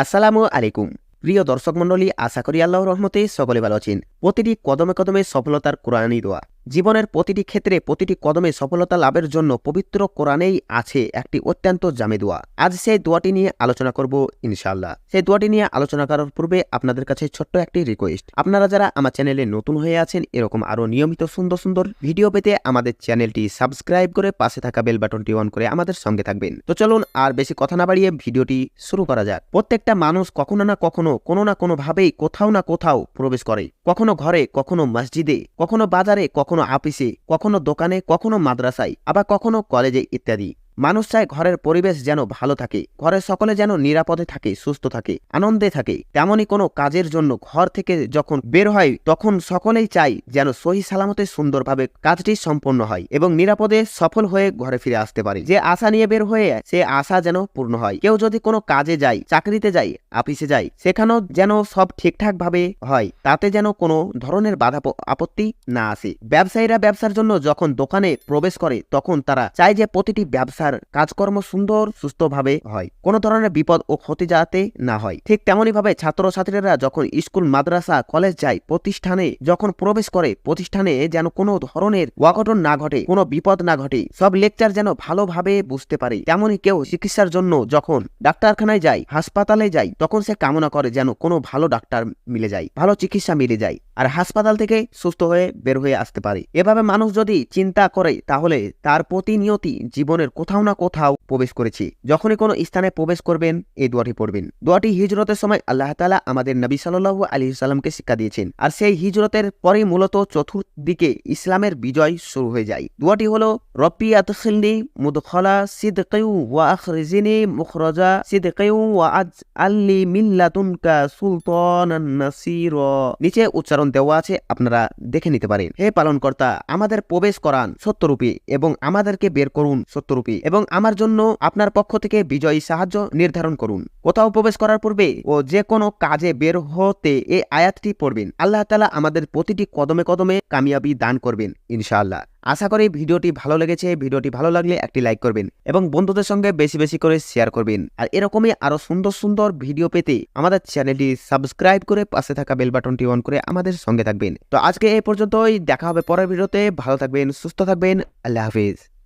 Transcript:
আসসালামু আলাইকুম। প্রিয় দর্শক মণ্ডলী, আশা করি আল্লাহ রহমতে সকলে ভালো আছেন। প্রতিটি কদমে কদমে সফলতার কোরআনই দোয়া। জীবনের প্রতিটি ক্ষেত্রে প্রতিটি কদমে সফলতা লাভের জন্য পবিত্র কোরআনেই আছে একটি অত্যন্ত জামে দোয়া। আজ সেই দোয়াটি নিয়ে আলোচনা করব ইনশাল্লাহ সেই দোয়াটি নিয়ে আলোচনা করার পূর্বে আপনাদের কাছে ছোট্ট একটি রিকোয়েস্ট আপনারা যারা আমার চ্যানেলে নতুন হয়ে আছেন, এরকম আরও নিয়মিত সুন্দর সুন্দর ভিডিও পেতে আমাদের চ্যানেলটি সাবস্ক্রাইব করে পাশে থাকা বেল বাটনটি অন করে আমাদের সঙ্গে থাকবেন। তো চলুন আর বেশি কথা না বাড়িয়ে ভিডিওটি শুরু করা যাক। প্রত্যেকটা মানুষ কখনো না কখনো কোনো না কোনোভাবেই কোথাও না কোথাও প্রবেশ করে। কখনো ঘরে, কখনো মসজিদে, কখনো বাজারে, কখনো আপিসে কখনো দোকানে কখনো মাদ্রাসায় আবার কখনো কলেজে ইত্যাদি। মানুষ চায় ঘরের পরিবেশ যেন ভালো থাকে, ঘরের সকলে যেন নিরাপদে থাকে, সুস্থ থাকে, আনন্দে থাকে। তেমনই কোনো কাজের জন্য ঘর থেকে যখন বের হয়, তখন সকলেই চাই যেন সহি সালামতে সুন্দরভাবে কাজটি সম্পন্ন হয় এবং নিরাপদে সফল হয়ে ঘরে ফিরে আসতে পারে। যে আশা নিয়ে বের হয়ে সে আশা যেন পূর্ণ হয়। কেউ যদি কোনো কাজে যায়, চাকরিতে যায়, অফিসে যায়, সেখানেও যেন সব ঠিকঠাক ভাবে হয়, তাতে যেন কোনো ধরনের বাধা আপত্তি না আসে। ব্যবসায়ীরা ব্যবসার জন্য যখন দোকানে প্রবেশ করে, তখন তারা চায় যে প্রতিটি ব্যবসার কাজকর্ম সুন্দর, সুস্থভাবে হয়। কোনো ধরনের বিপদ ও ক্ষতি যাতে না হয়। ঠিক তেমনই ভাবে ছাত্রছাত্রীরা যখন স্কুল, মাদ্রাসা, কলেজ যায়, প্রতিষ্ঠানে যখন প্রবেশ করে, প্রতিষ্ঠানে যেন কোনো ধরনের অঘটন না ঘটে, কোনো বিপদ না ঘটে, সব লেকচার যেন ভালোভাবে বুঝতে পারে। তেমনই কেউ চিকিৎসার জন্য যখন ডাক্তারখানায় যায়, হাসপাতালে যায়, তখন সে কামনা করে যেন কোনো ভালো ডাক্তার মিলে যায়, ভালো চিকিৎসা মিলে যায় আর হাসপাতাল থেকে সুস্থ হয়ে বের হয়ে আসতে পারে। এভাবে মানুষ যদি চিন্তা করে, তাহলে তার প্রতিনিয়তি জীবনের কোথাও না কোথাও প্রবেশ করেছি। যখনই কোনো স্থানে প্রবেশ করবেন, এই দোয়াটি পড়বেন। দোয়াটি হিজরতের সময় আল্লাহ তালা আমাদের নবী সাল্লাহ আলী সাল্লামকে শিক্ষা দিয়েছেন। আর সেই হিজরতের পরেই মূলত চতুর্দিকে ইসলামের বিজয় শুরু হয়ে যায়। দোয়াটি হলো, রব্বি আতখিলনি মুদখলা সিদকিউ ওয়া মুখরজা সিদকিউ ওয়া আজ আল্লি মিল্লাতুনকা সুলতানান নাসির। নিচে উচ্চারণ দেওয়া আছে, আপনারা দেখে নিতে পারেন। হে পালনকর্তা, আমাদের প্রবেশ করান সত্যরূপী এবং আমাদেরকে বের করুন সত্যরূপী এবং আমার জন্য আপনার পক্ষ থেকে বিজয়ী সাহায্য নির্ধারণ করুন। কোথাও প্রবেশ করার পূর্বে ও যে কোনো কাজে বের হতে এই আয়াতটি পড়বেন। আল্লাহ তালা আমাদের প্রতিটি কদমে কদমে কামিয়াবি দান করবেন, ইনশাআল্লাহ। আশা করি ভিডিওটি ভালো লেগেছে। ভিডিওটি ভালো লাগলে একটি লাইক করবেন এবং বন্ধুদের সঙ্গে বেশি বেশি করে শেয়ার করবেন। আর এরকমই আরও সুন্দর সুন্দর ভিডিও পেতে আমাদের চ্যানেলটি সাবস্ক্রাইব করে পাশে থাকা বেল বাটনটি অন করে আমাদের সঙ্গে থাকবেন। তো আজকে এই পর্যন্তই। দেখা হবে পরের ভিডিওতে। ভালো থাকবেন, সুস্থ থাকবেন। আল্লাহ হাফিজ।